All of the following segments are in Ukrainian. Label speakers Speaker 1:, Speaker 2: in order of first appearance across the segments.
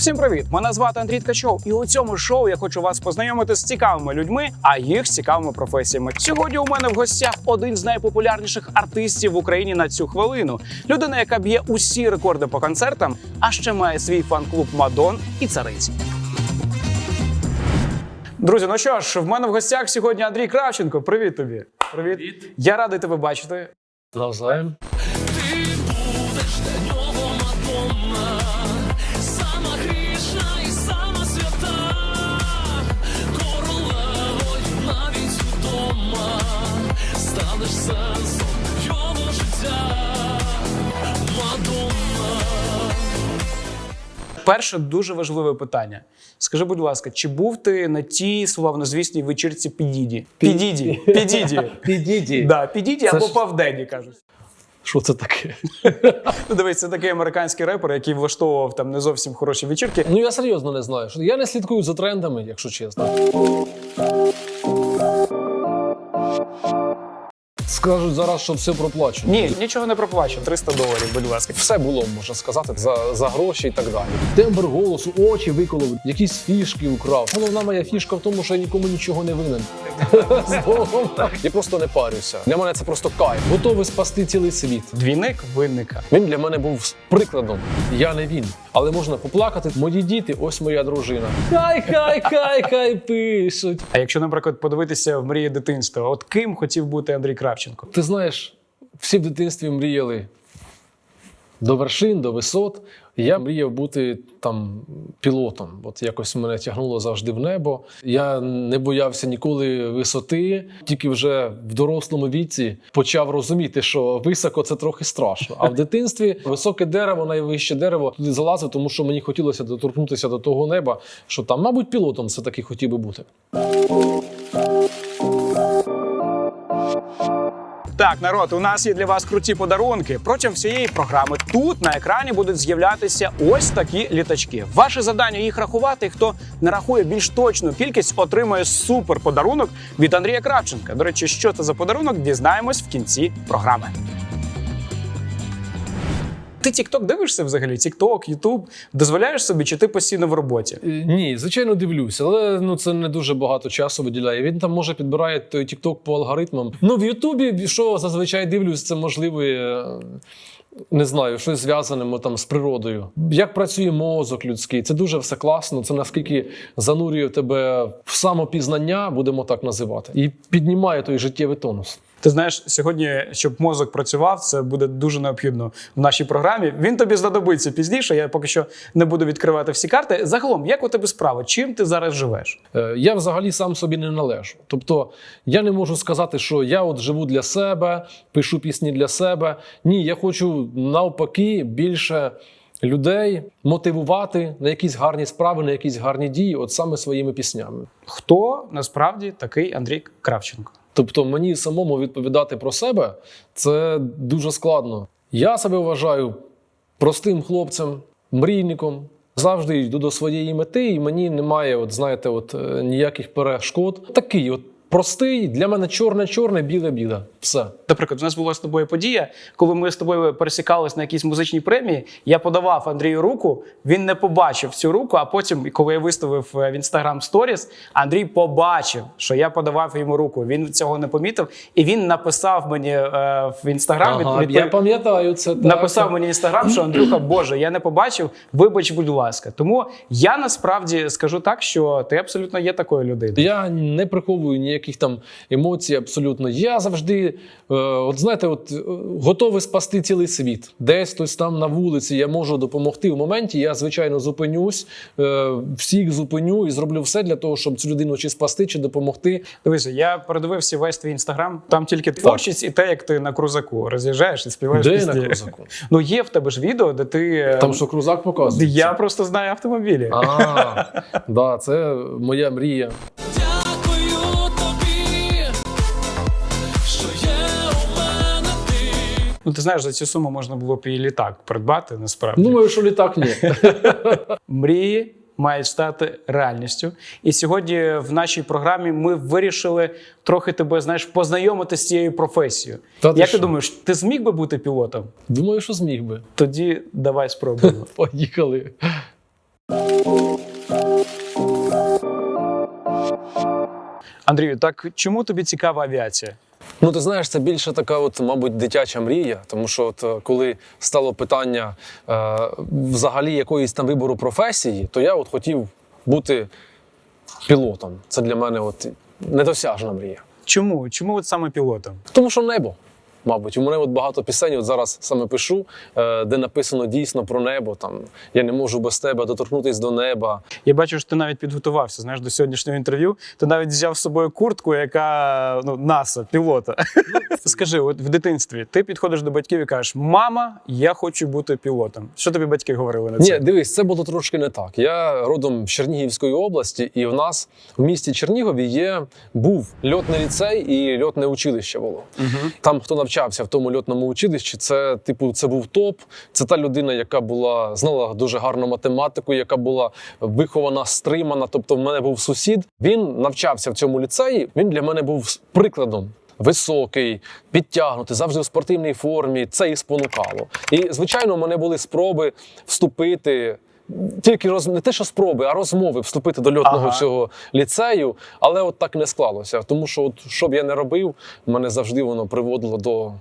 Speaker 1: Всім привіт! Мене звати Андрій Ткачов, і у цьому шоу я хочу вас познайомити з цікавими людьми, а їх з цікавими професіями. Сьогодні у мене в гостях один з найпопулярніших артистів в Україні на цю хвилину. Людина, яка б'є усі рекорди по концертам, а ще має свій фан-клуб Мадон і цариць. Друзі, ну що ж, в мене в гостях сьогодні Андрій Кравченко. Привіт тобі. Привіт.
Speaker 2: Привіт.
Speaker 1: Я радий тебе бачити.
Speaker 2: Навзаєм.
Speaker 1: Перше дуже важливе питання. Скажи, будь ласка, чи був ти на тій славнозвісній вечірці Підіді? Підіді. Підіді.
Speaker 2: Підіді.
Speaker 1: Да, Підіді або Павдені кажуть.
Speaker 2: Що це таке?
Speaker 1: Ну, дивись, це такий американський репер, який влаштовував там не зовсім хороші вечірки.
Speaker 2: Ну я серйозно не знаю. Я не слідкую за трендами, якщо чесно. Скажуть зараз, що все проплачено.
Speaker 1: Ні, нічого не проплачу. 300 доларів, будь ласка.
Speaker 2: Все було, можна сказати, за, за гроші і так далі. Тембр голосу, очі виколов, якісь фішки украв. Головна моя фішка в тому, що я нікому нічого не винен. Я просто не парюся. Для мене це просто кайф. Готовий спасти цілий світ.
Speaker 1: Двійник винника.
Speaker 2: Він для мене був прикладом. Я не він. Але можна поплакати. Мої діти, ось моя дружина. Хай, хай, хай, хай пишуть.
Speaker 1: А якщо, наприклад, подивитися в мрії дитинства, от ким хотів бути Андрій Кравченко?
Speaker 2: Ти знаєш, всі в дитинстві мріяли до вершин, до висот. Я мріяв бути там пілотом. От якось мене тягнуло завжди в небо. Я не боявся ніколи висоти, тільки вже в дорослому віці почав розуміти, що високо це трохи страшно. А в дитинстві високе дерево, найвище дерево туди залазив, тому що мені хотілося доторкнутися до того неба, що там, мабуть, пілотом все таки хотів би бути.
Speaker 1: Так, народ, у нас є для вас круті подарунки. Протягом всієї програми тут на екрані будуть з'являтися ось такі літачки. Ваше завдання їх рахувати. Хто не рахує більш точну кількість, отримує супер подарунок від Андрія Кравченка. До речі, що це за подарунок, дізнаємось в кінці програми. Ти TikTok дивишся взагалі? TikTok, YouTube? Дозволяєш собі, чи ти постійно в роботі?
Speaker 2: Е, Ні, звичайно, дивлюся, але ну це не дуже багато часу виділяє. Він там може підбирає той TikTok по алгоритмам. Ну в Ютубі, що зазвичай дивлюсь, це можливо. е, Не знаю, щось зв'язане там з природою. Як працює мозок людський, це дуже все класно. Це наскільки занурює тебе в самопізнання, будемо так називати, і піднімає той життєвий тонус.
Speaker 1: Ти знаєш, сьогодні, щоб мозок працював, це буде дуже необхідно в нашій програмі. Він тобі знадобиться пізніше. Я поки що не буду відкривати всі карти. Загалом, як у тебе справа? Чим ти зараз живеш?
Speaker 2: Е, Я взагалі сам собі не належу. Тобто я не можу сказати, що я от живу для себе, пишу пісні для себе. Ні, я хочу навпаки більше людей мотивувати на якісь гарні справи, на якісь гарні дії, от саме своїми піснями.
Speaker 1: Хто насправді такий Андрій Кравченко?
Speaker 2: Тобто мені самому відповідати про себе це дуже складно. Я себе вважаю простим хлопцем, мрійником. Завжди йду до своєї мети, і мені немає, от знаєте, от е, ніяких перешкод. Такий, от простий для мене чорне-чорне, біле-біле. Все.
Speaker 1: Наприклад, у нас була з тобою подія, коли ми з тобою пересікались на якійсь музичній премії. Я подавав Андрію руку, він не побачив цю руку. А потім, коли я виставив е, в інстаграм сторіс, Андрій побачив, що я подавав йому руку. Він цього не помітив, і він написав мені е, в інстаграм.
Speaker 2: Ага,
Speaker 1: відповів-
Speaker 2: я пам'ятаю це. Так,
Speaker 1: написав мені інстаграм, що Андрюха, Боже, я не побачив. Вибач, будь ласка. Тому я насправді скажу так, що ти абсолютно є такою людиною.
Speaker 2: Я не приховую ніяких там емоцій абсолютно. Я завжди, е, от знаєте, от е, готовий спасти цілий світ. Десь хтось там на вулиці я можу допомогти в моменті. Я звичайно зупинюсь, е, всіх зупиню і зроблю все для того, щоб цю людину чи спасти, чи допомогти.
Speaker 1: Дивися, я передивився весь твій інстаграм. Там тільки творчість і те, як ти на крузаку роз'їжджаєш і співаєш
Speaker 2: Де
Speaker 1: пісні.
Speaker 2: на крузаку?
Speaker 1: Ну є в тебе ж відео, де ти
Speaker 2: Там що крузак показує.
Speaker 1: я просто знаю автомобілі.
Speaker 2: А, да, це моя мрія.
Speaker 1: Ну ти знаєш, за цю суму можна було б і літак придбати. Насправді
Speaker 2: Думаю, що літак ні.
Speaker 1: мрії мають стати реальністю. І сьогодні в нашій програмі ми вирішили трохи тебе знаєш познайомити з цією професією.
Speaker 2: Та ти
Speaker 1: Як ти
Speaker 2: що?
Speaker 1: думаєш, ти зміг би бути пілотом?
Speaker 2: Думаю, що зміг би.
Speaker 1: Тоді давай спробуємо.
Speaker 2: Поїхали.
Speaker 1: Андрію, так чому тобі цікава авіація?
Speaker 2: Ну, ти знаєш, це більше така, от, мабуть, дитяча мрія, тому що от, е, коли стало питання е, взагалі якоїсь там вибору професії, то я от хотів бути пілотом. Це для мене от недосяжна мрія.
Speaker 1: Чому? Чому от саме пілотом?
Speaker 2: Тому що небо. Мабуть, у мене от багато пісень. От зараз саме пишу, е, де написано дійсно про небо. Там я не можу без тебе доторкнутися до неба.
Speaker 1: Я бачу, що ти навіть підготувався. Знаєш, до сьогоднішнього інтерв'ю. Ти навіть взяв з собою куртку, яка ну, НАСА, пілота. Скажи, от в дитинстві ти підходиш до батьків і кажеш: Мама, я хочу бути пілотом. Що тобі батьки говорили на це?
Speaker 2: Ні, дивись, це було трошки не так. Я родом з Чернігівської області, і в нас в місті Чернігові є був льотний ліцей і льотне училище було. Там, хто навчався в тому льотному училищі, це типу, це був топ. Це та людина, яка була знала дуже гарну математику, яка була вихована, стримана. Тобто, в мене був сусід. Він навчався в цьому ліцеї. Він для мене був прикладом. Високий, підтягнутий, завжди в спортивній формі. Це і спонукало. І звичайно, у мене були спроби вступити. Тільки роз... не те, що спроби, а розмови вступити до льотного
Speaker 1: Ага.
Speaker 2: цього ліцею, але от так не склалося. Тому що, от, що б я не робив, мене завжди воно приводило до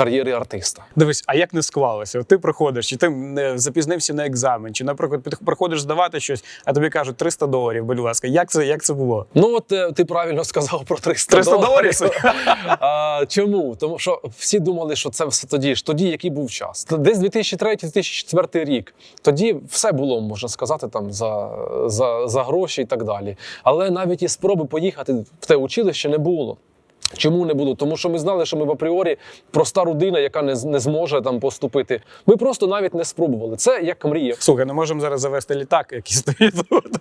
Speaker 2: кар'єри артиста.
Speaker 1: Дивись, а як не склалося? Ти приходиш, чи ти не запізнився на екзамен, чи, наприклад, приходиш здавати щось, а тобі кажуть 300 доларів, будь ласка. Як це, як це було?
Speaker 2: Ну, от е, ти правильно сказав про 300,
Speaker 1: 300 доларів?
Speaker 2: А, чому? Тому що всі думали, що це все тоді ж, тоді який був час. Десь 2003-2004 рік. Тоді все було, можна сказати, там за, за, за гроші і так далі. Але навіть і спроби поїхати в те училище не було. Чому не було? Тому що ми знали, що ми в апріорі проста людина, яка не, не зможе там поступити. Ми просто навіть не спробували. Це як мрія.
Speaker 1: Слухай, не можемо зараз завести літак, який стоїть тут,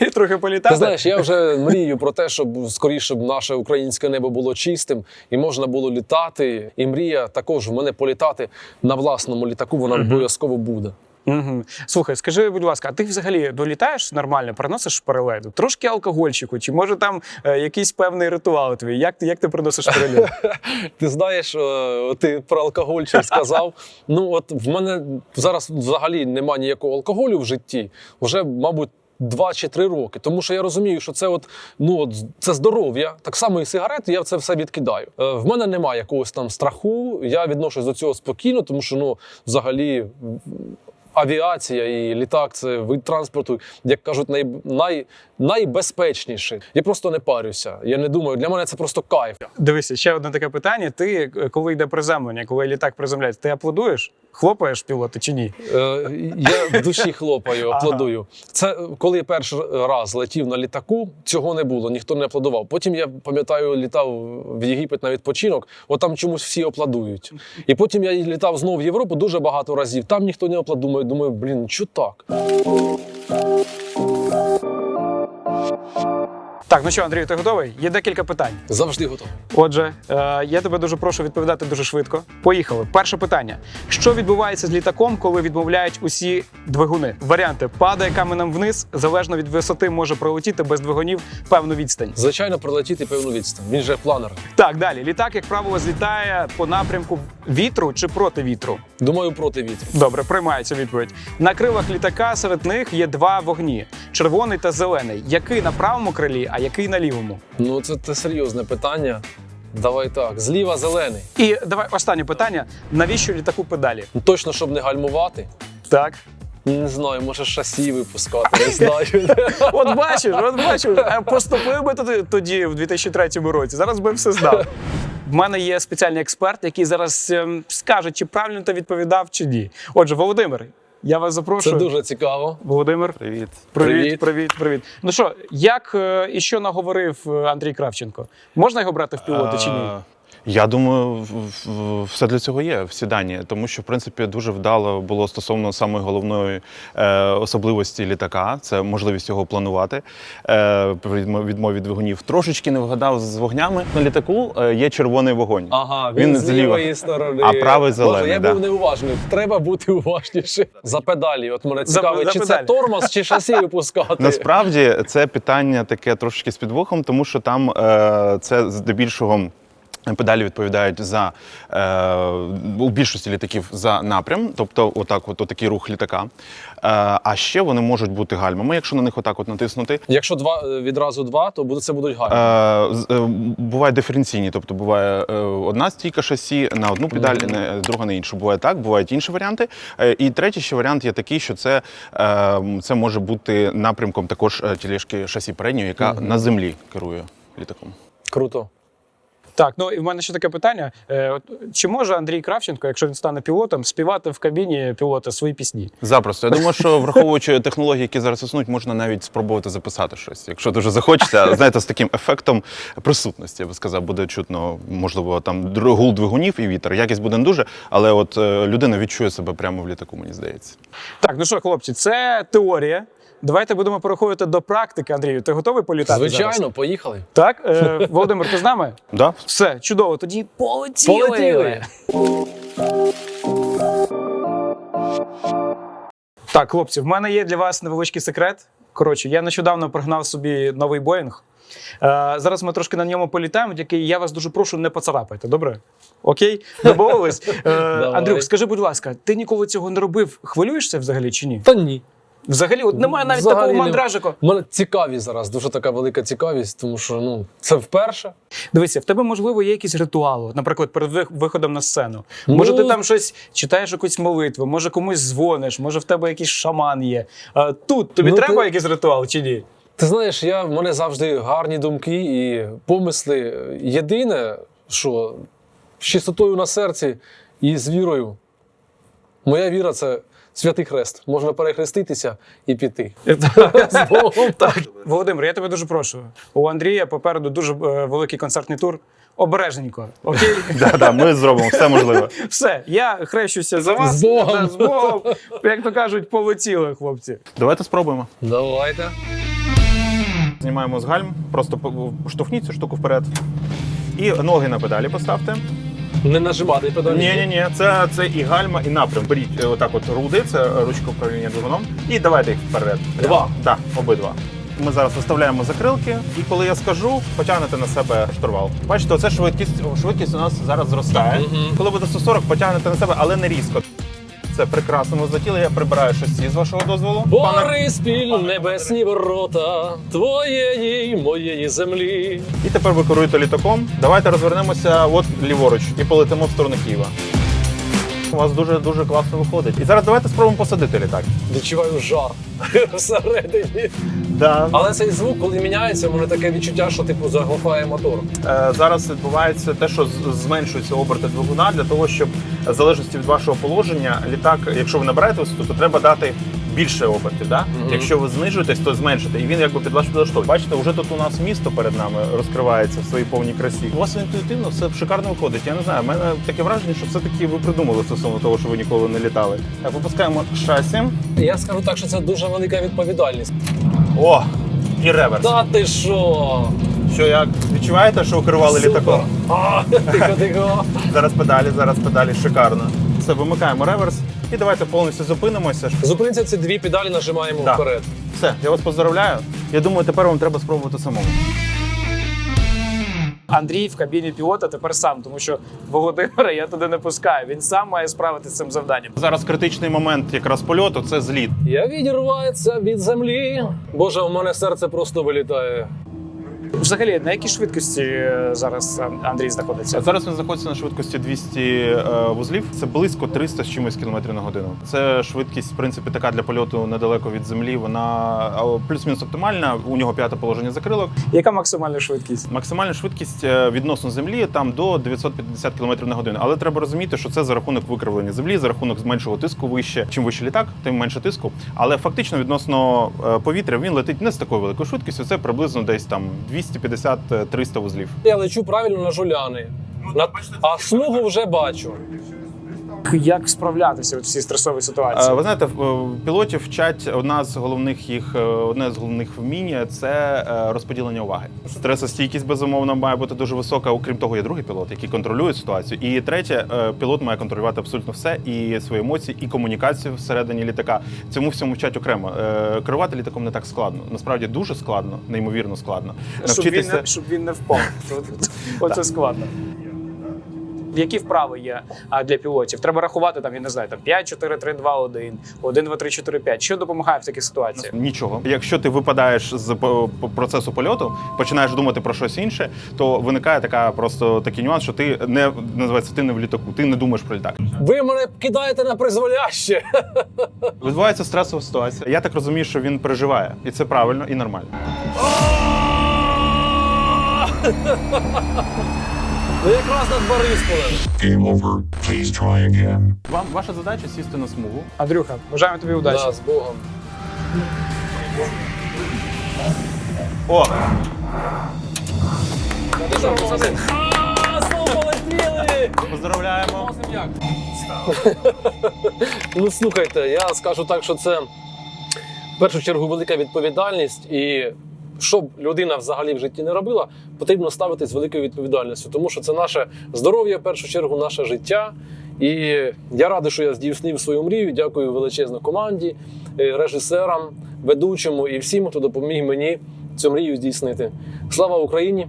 Speaker 1: і трохи політати.
Speaker 2: Ти знаєш, я вже мрію про те, щоб скоріше б наше українське небо було чистим і можна було літати. І мрія також в мене політати на власному літаку. Вона обов'язково буде.
Speaker 1: Угу. Слухай, скажи, будь ласка, а ти взагалі долітаєш нормально, переносиш перелету? Трошки алкогольчику, чи може там е, якийсь певний ритуал твій? Як ти, як ти переносиш перельот?
Speaker 2: Ти знаєш, е, ти про алкоголь сказав. Ну от в мене зараз взагалі нема ніякого алкоголю в житті. Вже, мабуть. Два чи три роки, тому що я розумію, що це от ну от це здоров'я. Так само і сигарети, я це все відкидаю. Е, в мене немає якогось там страху. Я відношусь до цього спокійно, тому що ну взагалі авіація і літак це вид транспорту, як кажуть, най, най, найбезпечніший. Я просто не парюся. Я не думаю, для мене це просто кайф.
Speaker 1: Дивися, ще одне таке питання. Ти, е, коли йде приземлення, коли літак приземляється, ти аплодуєш? Хлопаєш пілоти чи ні?
Speaker 2: Е, я в душі хлопаю,
Speaker 1: Ага.
Speaker 2: аплодую. Це коли я перший раз летів на літаку, цього не було, ніхто не аплодував. Потім я пам'ятаю, літав в Єгипет на відпочинок, от там чомусь всі аплодують. І потім я літав знову в Європу дуже багато разів. Там ніхто не аплодує. Думаю, блін, що так?
Speaker 1: Так, ну що, Андрію, ти готовий? Є декілька питань.
Speaker 2: Завжди готовий.
Speaker 1: Отже, е, я тебе дуже прошу відповідати дуже швидко. Поїхали. Перше питання: що відбувається з літаком, коли відмовляють усі двигуни? Варіанти: падає каменем вниз, залежно від висоти, може пролетіти без двигунів певну відстань.
Speaker 2: Звичайно, пролетіти певну відстань. Він же планер.
Speaker 1: Так, далі. Літак, як правило, злітає по напрямку вітру чи проти вітру.
Speaker 2: Думаю, проти вітру.
Speaker 1: Добре, приймається відповідь. На крилах літака серед них є два вогні: червоний та зелений. Який на правому крилі, а який на лівому?
Speaker 2: Ну це, це серйозне питання. Давай так. Зліва зелений.
Speaker 1: І давай останнє питання: навіщо літаку педалі?
Speaker 2: Ну, Точно, щоб не гальмувати.
Speaker 1: Так.
Speaker 2: Не знаю, може шасі випускати, не знаю.
Speaker 1: От бачиш, от бачиш, поступив би тоді, тоді в 2003 році. Зараз би все знав. В мене є спеціальний експерт, який зараз ем, скаже, чи правильно ти відповідав, чи ні. Отже, Володимир, я вас
Speaker 2: Це дуже цікаво.
Speaker 1: Володимир,
Speaker 3: Привіт.
Speaker 1: привіт,
Speaker 2: Привіт.
Speaker 1: привіт, привіт. Ну що, як е, і що наговорив е, Андрій Кравченко? Можна його брати в пілоти чи ні?
Speaker 3: Я думаю, все для цього є в сіданні, тому що в принципі дуже вдало було стосовно самої головної е, особливості літака. Це можливість його планувати е, при відмо- відмові двигунів. Трошечки не вгадав з вогнями. На літаку е, є червоний вогонь.
Speaker 2: Ага,
Speaker 3: Він
Speaker 2: він, з лівої сторони.
Speaker 3: А правий зелений,
Speaker 2: Боже, я
Speaker 3: да.
Speaker 2: був неуважний. Треба бути уважнішим. За педалі. От мене цікавить, чи це тормоз, чи шасі випускати.
Speaker 3: Насправді це питання таке трошки з підвохом, тому що там е, це здебільшого. Педалі відповідають за е, у більшості літаків за напрям, тобто отак, от такий рух літака. Е, а ще вони можуть бути гальмами, якщо на них отак от натиснути.
Speaker 2: Якщо два е, відразу два, то буде це будуть гальми.
Speaker 3: Е, е, бувають диференційні, тобто буває е, одна стійка шасі на одну педаль, не- друга на іншу. Буває так, бувають інші варіанти. Е, і третій ще варіант є такий, що це, е, це може бути напрямком також е, тілешки шасі передньої, яка на землі керує літаком.
Speaker 2: Круто.
Speaker 1: Так, ну і в мене ще таке питання: Е, чи може Андрій Кравченко, якщо він стане пілотом, співати в кабіні пілота свої пісні?
Speaker 3: Запросто. Я думаю, що враховуючи технології, які зараз існують, можна навіть спробувати записати щось. Якщо дуже захочеться, знаєте, з таким ефектом присутності, я би сказав, буде чутно, можливо, там гул двигунів і вітер. Якість буде не дуже, але от е, людина відчує себе прямо в літаку, мені здається.
Speaker 1: Так, ну що, хлопці, це теорія. Давайте будемо переходити до практики. Андрію, ти готовий політати?
Speaker 2: Звичайно,
Speaker 1: Зараз?
Speaker 2: поїхали.
Speaker 1: Так, е, Володимир, ти з нами?
Speaker 3: Да?
Speaker 1: Все, чудово. Тоді полетіли.
Speaker 2: Полетіли.
Speaker 1: Так, хлопці, в мене є для вас невеличкий секрет. Коротше, я нещодавно пригнав собі новий Боїнг. Е, зараз ми трошки на ньому політаємо, тільки я вас дуже прошу, не поцарапайте, добре? Окей? Домовились? Е, Андрюк, скажи, будь ласка, ти ніколи цього не робив? Хвилюєшся взагалі чи ні?
Speaker 2: Та ні.
Speaker 1: Взагалі, от немає навіть
Speaker 2: Взагалі
Speaker 1: такого
Speaker 2: не-
Speaker 1: мандражику.
Speaker 2: У мене цікавість зараз, дуже така велика цікавість, тому що ну це вперше.
Speaker 1: Дивися, в тебе можливо є якісь ритуали, от, наприклад, перед вих- виходом на сцену.
Speaker 2: Ну-
Speaker 1: Може, ти там щось читаєш якусь молитву, може комусь дзвониш, може в тебе якийсь шаман є. А, тут тобі
Speaker 2: Ну,
Speaker 1: треба
Speaker 2: ти-
Speaker 1: якийсь ритуал чи ні?
Speaker 2: Ти знаєш, я, в мене завжди гарні думки і помисли. Єдине, що з чистотою на серці і з вірою. Моя віра це святий хрест. Можна перехреститися і піти. З Богом.
Speaker 1: Так, Володимир, я тебе дуже прошу. У Андрія попереду дуже е, великий концертний тур. Обережненько. Окей?
Speaker 3: Да, да, ми зробимо все можливе.
Speaker 1: Все, я хрещуся за вас.
Speaker 2: З Богом.
Speaker 1: З Богом. Як то кажуть, полетіли, хлопці.
Speaker 3: Давайте спробуємо.
Speaker 2: Давайте.
Speaker 3: Знімаємо з гальм, просто по- штовхніть цю штуку вперед. І ноги на педалі поставте.
Speaker 2: Не нажимати педалі.
Speaker 3: Ні, ні, ні, це, це і гальма, і напрям. Беріть е, отак от руди, це ручка управління двигуном, і давайте їх вперед.
Speaker 2: Два?
Speaker 3: Так, обидва. Ми зараз виставляємо закрилки, і коли я скажу, потягнете на себе штурвал. Бачите, оце швидкість. Швидкість у нас зараз зростає. Коли буде 140, потягнете на себе, але не різко. Це прекрасно. Ми злетіли. Я прибираю шасі з вашого дозволу. Пане-
Speaker 2: Бориспіль, небесні ворота твоєї, моєї землі.
Speaker 3: І тепер ви керуєте літаком. Давайте розвернемося от ліворуч і полетимо в сторону Києва. У вас дуже дуже класно виходить. І зараз давайте спробуємо посадити літак.
Speaker 2: Відчуваю жар всередині.
Speaker 3: Да.
Speaker 2: Але цей звук, коли міняється, в мене таке відчуття, що типу заглохає мотор.
Speaker 3: Е, Зараз відбувається те, що зменшуються оберти двигуна для того, щоб в залежності від вашого положення, літак, якщо ви набираєте висоту, то треба дати більше обертів. Да?
Speaker 2: Мгм.
Speaker 3: Якщо ви знижуєтесь, то зменшите. І він якби під ваш підлаштовує. Бачите, вже тут у нас місто перед нами розкривається в своїй повній красі. У вас інтуїтивно все шикарно виходить. Я не знаю, в мене таке враження, що все-таки ви придумали стосовно того, що ви ніколи не літали. Так, випускаємо шасі.
Speaker 2: Я скажу так, що це дуже велика відповідальність.
Speaker 3: О! І реверс.
Speaker 2: Та ти що?
Speaker 3: Що як відчуваєте, що укривали керували літаком?
Speaker 2: Тихо, тихо.
Speaker 3: Зараз педалі, зараз педалі, шикарно. Все, вимикаємо реверс і давайте повністю зупинимося.
Speaker 2: Зупиниться ці дві педалі, нажимаємо
Speaker 3: Да.
Speaker 2: вперед.
Speaker 3: Все, я вас поздравляю. Я думаю, тепер вам треба спробувати самому.
Speaker 1: Андрій в кабіні пілота тепер сам, тому що Володимира я туди не пускаю. Він сам має справитися з цим завданням.
Speaker 3: Зараз критичний момент якраз польоту це зліт.
Speaker 2: Я відірвається від землі. Боже, у мене серце просто вилітає.
Speaker 1: Взагалі, на якій швидкості е, зараз е, Андрій знаходиться?
Speaker 3: Зараз він знаходиться на швидкості 200 е, вузлів. Це близько 300 з чимось кілометрів на годину. Це швидкість, в принципі, така для польоту недалеко від землі. Вона плюс-мінус оптимальна. У нього п'яте положення закрилок.
Speaker 1: Яка максимальна швидкість?
Speaker 3: Максимальна швидкість відносно землі там до 950 км на годину. Але треба розуміти, що це за рахунок викривлення землі, за рахунок меншого тиску вище. Чим вище літак, тим менше тиску. Але фактично відносно повітря він летить не з такою великою швидкістю. Це приблизно десь там 250-300 вузлів.
Speaker 2: Я лечу правильно на жуляни. На... А смугу вже бачу.
Speaker 1: Як справлятися в цій стресовій ситуації?
Speaker 3: Е, Ви знаєте, в- е, пілотів вчать одна з головних їх е, одне з головних вмінь це розподілення уваги. Стресостійкість безумовно має бути дуже висока. Окрім того, є другий пілот, який контролює ситуацію. І третє, пілот має контролювати абсолютно все і свої емоції, і комунікацію всередині літака. Цьому всьому вчать окремо. Керувати літаком не так складно. Насправді дуже складно, неймовірно складно.
Speaker 1: щоб, він не, щоб він не впав. Оце складно. Які вправи є для пілотів? Треба рахувати там, я не знаю, там 5, 4, 3, 2, 1, 1, 2, 3, 4, 5. Що допомагає в таких ситуаціях?
Speaker 3: Нічого. Якщо ти випадаєш з процесу польоту, починаєш думати про щось інше, то виникає така просто такий нюанс, що ти не називається ти не в літаку, ти не думаєш про літак.
Speaker 2: Ви мене кидаєте на призволяще.
Speaker 3: Відбувається стресова ситуація. Я так розумію, що він переживає, і це правильно і нормально.
Speaker 2: Ну якраз над Борисполем.
Speaker 4: Game over. Please try again.
Speaker 3: Вам ваша задача сісти на смугу.
Speaker 1: Андрюха, бажаємо тобі удачі.
Speaker 2: Да, з Богом.
Speaker 3: О,
Speaker 2: А, знову полетіли!
Speaker 3: поздравляємо!
Speaker 2: Ну слухайте, я скажу так, що це в першу чергу велика відповідальність, і що б людина взагалі в житті не робила, потрібно ставити з великою відповідальністю, тому що це наше здоров'я, в першу чергу, наше життя. І я радий, що я здійснив свою мрію. Дякую величезно команді, е, режисерам, ведучому і всім, хто допоміг мені цю мрію здійснити. Слава Україні!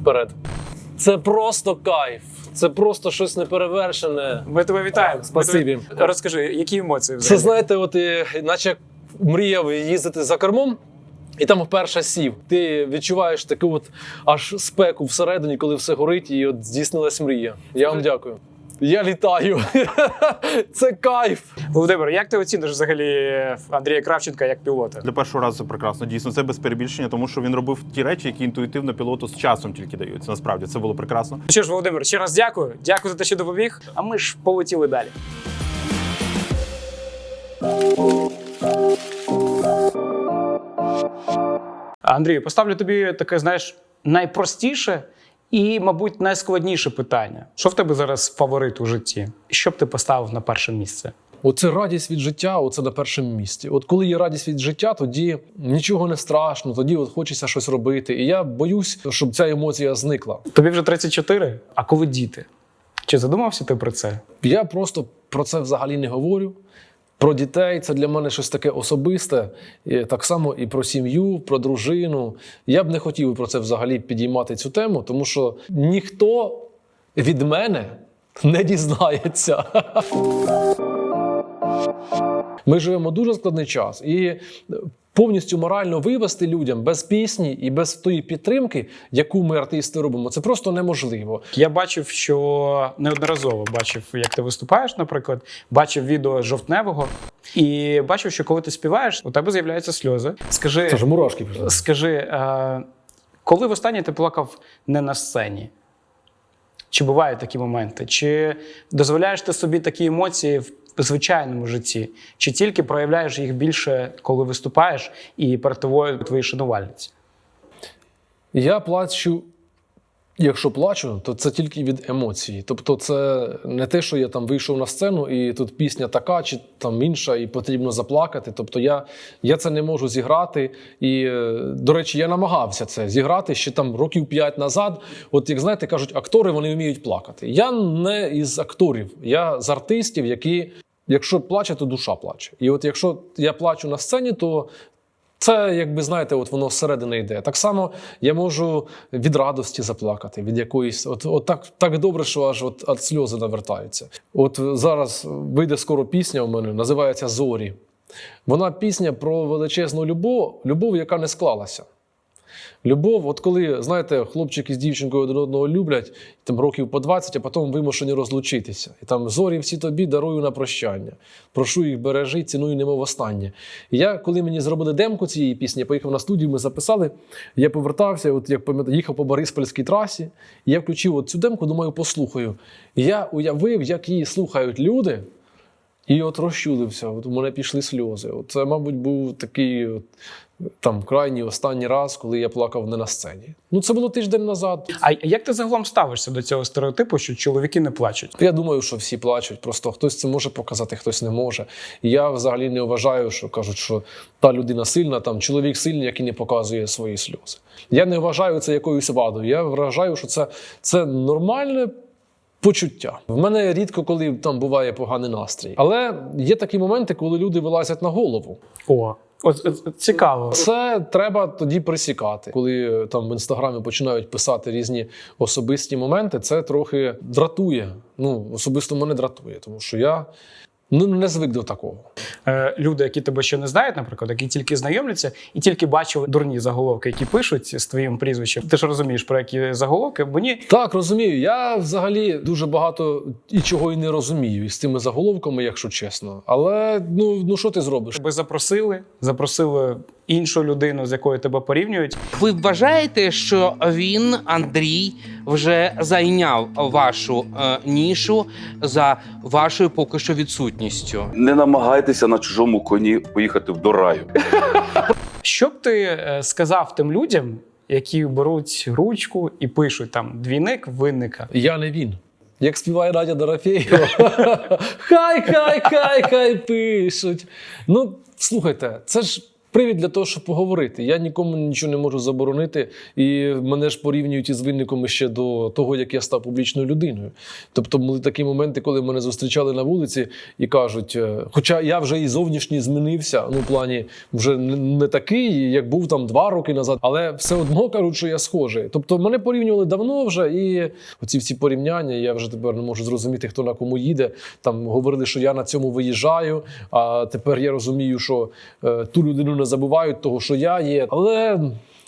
Speaker 2: Вперед! Це просто кайф, це просто щось неперевершене.
Speaker 1: Ми тебе вітаємо.
Speaker 2: Спасибі.
Speaker 1: Тебе- Розкажи, які емоції
Speaker 2: Це знаєте, от е, наче мріяв їздити за кермом. І там вперше сів. Ти відчуваєш таку от аж спеку всередині, коли все горить, і от здійснилась мрія. Я вам дякую. Я літаю. Це кайф.
Speaker 1: Володимир, як ти оціниш взагалі Андрія Кравченка як пілота?
Speaker 3: Для першого разу це прекрасно. Дійсно, це без перебільшення, тому що він робив ті речі, які інтуїтивно пілоту з часом тільки даються. Насправді це було прекрасно.
Speaker 1: Ну Що ж, Володимир, ще раз дякую. Дякую за те, що допоміг. А ми ж полетіли далі. Андрію, поставлю тобі таке, знаєш, найпростіше і, мабуть, найскладніше питання. Що в тебе зараз фаворит у житті? Що б ти поставив на перше місце?
Speaker 2: Оце радість від життя, оце на першому місці. От коли є радість від життя, тоді нічого не страшно, тоді от хочеться щось робити. І я боюсь, щоб ця емоція зникла.
Speaker 1: Тобі вже 34, а коли діти? Чи задумався ти про це?
Speaker 2: Я просто про це взагалі не говорю. Про дітей це для мене щось таке особисте. Так само і про сім'ю, про дружину. Я б не хотів про це взагалі підіймати цю тему, тому що ніхто від мене не дізнається. Ми живемо дуже складний час, і повністю морально вивести людям без пісні і без тої підтримки, яку ми артисти робимо, це просто неможливо.
Speaker 1: Я бачив, що неодноразово бачив, як ти виступаєш, наприклад, бачив відео жовтневого, і бачив, що коли ти співаєш, у тебе з'являються сльози. Скажи,
Speaker 2: Це ж мурашки пішли.
Speaker 1: скажи, е, коли востаннє ти плакав не на сцені? Чи бувають такі моменти? Чи дозволяєш ти собі такі емоції в звичайному житті? Чи тільки проявляєш їх більше, коли виступаєш і перед тобою твої шанувальниці?
Speaker 2: Я плачу. Якщо плачу, то це тільки від емоцій. Тобто, це не те, що я там вийшов на сцену, і тут пісня така чи там інша, і потрібно заплакати. Тобто, я, я це не можу зіграти. І, е, до речі, я намагався це зіграти ще там років п'ять назад. От як знаєте, кажуть, актори вони вміють плакати. Я не із акторів, я з артистів, які, якщо плаче, то душа плаче. І от якщо я плачу на сцені, то це, якби знаєте, от воно зсередини йде. Так само я можу від радості заплакати, від якоїсь, от, от так, так добре, що аж от, от сльози навертаються. От зараз вийде скоро пісня у мене, називається Зорі. Вона пісня про величезну любов, любов, яка не склалася. Любов, от коли, знаєте, хлопчик із дівчинкою один одного люблять, там років по 20, а потім вимушені розлучитися. І там зорі всі тобі дарую на прощання. Прошу їх бережи, ціную немов останнє. І я, коли мені зробили демку цієї пісні, я поїхав на студію, ми записали. Я повертався, от як пам'ятаю, їхав по Бориспольській трасі, і я включив от цю демку, думаю, послухаю. І я уявив, як її слухають люди. І от розчулився, от у мене пішли сльози. Це, мабуть, був такий от, там крайній останній раз, коли я плакав не на сцені. Ну, це було тиждень назад.
Speaker 1: А як ти загалом ставишся до цього стереотипу, що чоловіки не плачуть?
Speaker 2: Я думаю, що всі плачуть. Просто хтось це може показати, хтось не може. І я взагалі не вважаю, що кажуть, що та людина сильна, там чоловік сильний, який не показує свої сльози. Я не вважаю це якоюсь вадою. Я вважаю, що це, це нормальне. Почуття в мене рідко, коли там буває поганий настрій, але є такі моменти, коли люди вилазять на голову.
Speaker 1: О, цікаво.
Speaker 2: Це треба тоді присікати. Коли е, там в інстаграмі починають писати різні особисті моменти, це трохи дратує. Ну, особисто мене дратує, тому що я ну, не звик до такого.
Speaker 1: Е, люди, які тебе ще не знають, наприклад, які тільки знайомляться і тільки бачили дурні заголовки, які пишуть з твоїм прізвищем. Ти ж розумієш, про які заголовки. Мені
Speaker 2: Так, розумію. Я взагалі дуже багато і чого і не розумію із тими заголовками, якщо чесно. Але ну, ну що ти зробиш?
Speaker 1: тебе запросили, запросили іншу людину, з якою тебе порівнюють.
Speaker 5: Ви вважаєте, що він, Андрій, вже зайняв вашу е, нішу за вашою поки що відсутністю?
Speaker 6: Не намагайтеся на чужому коні поїхати до раю.
Speaker 1: Що б ти е, сказав тим людям, які беруть ручку і пишуть там двійник винника?
Speaker 2: Я не він. Як співає Надя Дорофєєва. хай, хай, хай, хай пишуть. Ну, слухайте, це ж. Привід для того, щоб поговорити. Я нікому нічого не можу заборонити, і мене ж порівнюють із винником ще до того, як я став публічною людиною. Тобто були такі моменти, коли мене зустрічали на вулиці і кажуть, е, хоча я вже і зовнішній змінився, ну в плані вже не такий, як був там два роки назад, але все одно кажуть, що я схожий. Тобто мене порівнювали давно вже, і оці всі порівняння, я вже тепер не можу зрозуміти, хто на кому їде. Там говорили, що я на цьому виїжджаю. А тепер я розумію, що е, ту людину не забувають, того, що я є. Але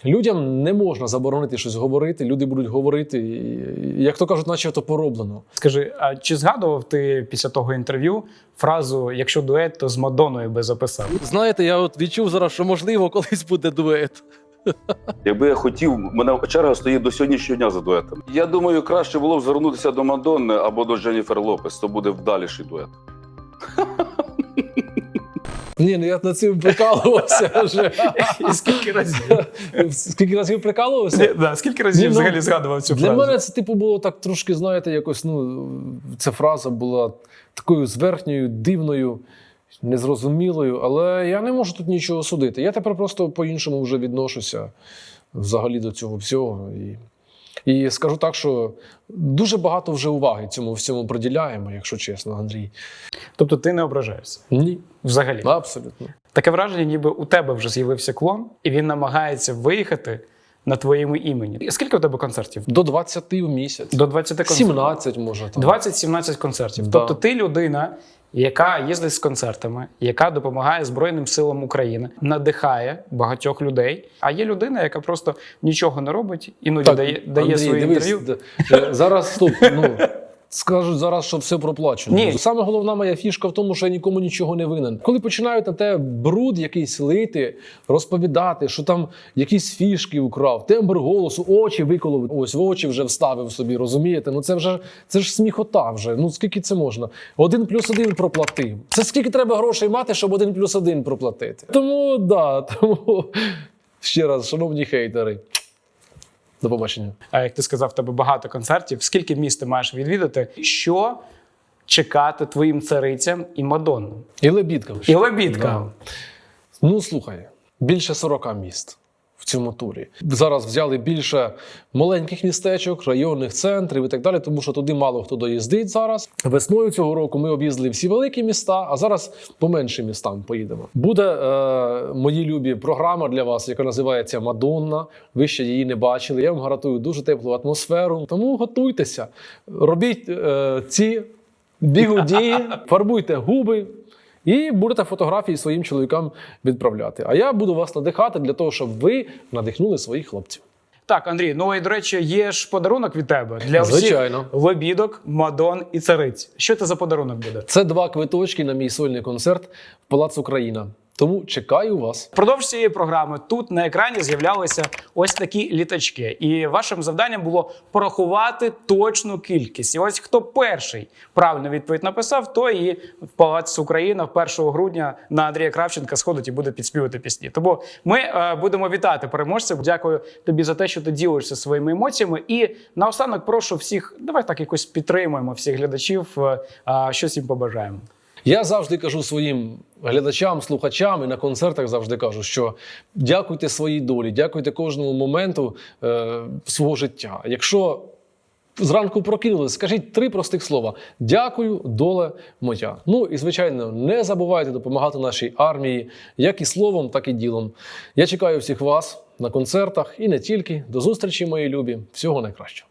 Speaker 2: людям не можна заборонити щось говорити. Люди будуть говорити, і, як то кажуть, наче то пороблено.
Speaker 1: Скажи, а чи згадував ти після того інтерв'ю фразу Якщо дует, то з Мадонною би записав?
Speaker 7: Знаєте, я от відчув зараз, що можливо колись буде дует.
Speaker 6: Якби я хотів, мене черга стоїть до сьогоднішнього дня за дуетом. Я думаю, краще було б звернутися до Мадонни або до Дженніфер Лопес, то буде вдаліший дует.
Speaker 2: Ні, ну я над цим прикалувався вже.
Speaker 1: І скільки разів?
Speaker 2: Скільки разів прикалувався?
Speaker 1: Да, скільки разів
Speaker 2: Ні, ну,
Speaker 1: взагалі згадував цю
Speaker 2: Для
Speaker 1: фразу?
Speaker 2: мене це типу було так трошки, знаєте, якось ну ця фраза була такою зверхньою, дивною, незрозумілою, але я не можу тут нічого судити. Я тепер просто по-іншому вже відношуся взагалі до цього всього. І, і скажу так, що дуже багато вже уваги цьому всьому приділяємо, якщо чесно, Андрій.
Speaker 1: Тобто ти не ображаєшся
Speaker 2: Ні,
Speaker 1: взагалі.
Speaker 2: абсолютно.
Speaker 1: Таке враження, ніби у тебе вже з'явився клон, і він намагається виїхати на твоєму імені. Скільки у тебе концертів?
Speaker 2: До 20 в місяць.
Speaker 1: До 20 концертів.
Speaker 2: 17, може. Там.
Speaker 1: 20-17 концертів.
Speaker 2: Да.
Speaker 1: Тобто ти людина, яка їздить з концертами, яка допомагає Збройним силам України, надихає багатьох людей. А є людина, яка просто нічого не робить, іноді
Speaker 2: Так,
Speaker 1: дає, дає
Speaker 2: Андрій,
Speaker 1: свої
Speaker 2: дивись,
Speaker 1: інтерв'ю.
Speaker 2: е, Зараз стоп. Ну, скажуть зараз, що все проплачено.
Speaker 1: Ні.
Speaker 2: Саме головна моя фішка в тому, що я нікому нічого не винен. Коли починають на те бруд якийсь лити, розповідати, що там якісь фішки украв, тембр голосу, очі виколов. Ось в очі вже вставив собі, розумієте? Ну це вже це ж сміхота вже. Ну скільки це можна? Один плюс один проплатив. Це скільки треба грошей мати, щоб один плюс один проплатити. Тому да, тому ще раз, шановні хейтери. До побачення.
Speaker 1: А як ти сказав, в тебе багато концертів. Скільки міст ти маєш відвідати? Що чекати твоїм царицям і Мадоннам?
Speaker 2: І лебідкам.
Speaker 1: І лебідка.
Speaker 2: Ну слухай, більше 40 міст в цьому турі. Зараз взяли більше маленьких містечок, районних центрів і так далі, тому що туди мало хто доїздить зараз. Весною цього року ми об'їздили всі великі міста, а зараз по меншим містам поїдемо. Буде е, мої любі програма для вас, яка називається Мадонна. Ви ще її не бачили. Я вам гарантую дуже теплу атмосферу. Тому готуйтеся, робіть е, ці бігуді, фарбуйте губи. І будете фотографії своїм чоловікам відправляти. А я буду вас надихати для того, щоб ви надихнули своїх хлопців.
Speaker 1: Так, Андрій, ну і до речі, є ж подарунок від тебе для
Speaker 2: Звичайно.
Speaker 1: всіх лебідок, Мадон і цариць. Що це за подарунок буде?
Speaker 2: Це два квиточки на мій сольний концерт в Палац Україна. Тому чекаю вас.
Speaker 1: Впродовж цієї програми тут на екрані з'являлися ось такі літачки, і вашим завданням було порахувати точну кількість. І ось хто перший правильну відповідь написав, той і в Палац Україна 1 грудня на Андрія Кравченка сходить і буде підспівати пісні. Тому ми е, будемо вітати переможців. Дякую тобі за те, що ти ділишся своїми емоціями. І наостанок прошу всіх, давай так якось підтримуємо всіх глядачів, е, е, щось їм побажаємо.
Speaker 2: Я завжди кажу своїм глядачам, слухачам і на концертах завжди кажу, що дякуйте своїй долі, дякуйте кожному моменту е, свого життя. Якщо зранку прокинулись, скажіть три простих слова: дякую, доле моя. Ну і звичайно, не забувайте допомагати нашій армії, як і словом, так і ділом. Я чекаю всіх вас на концертах і не тільки. До зустрічі, мої любі. Всього найкращого.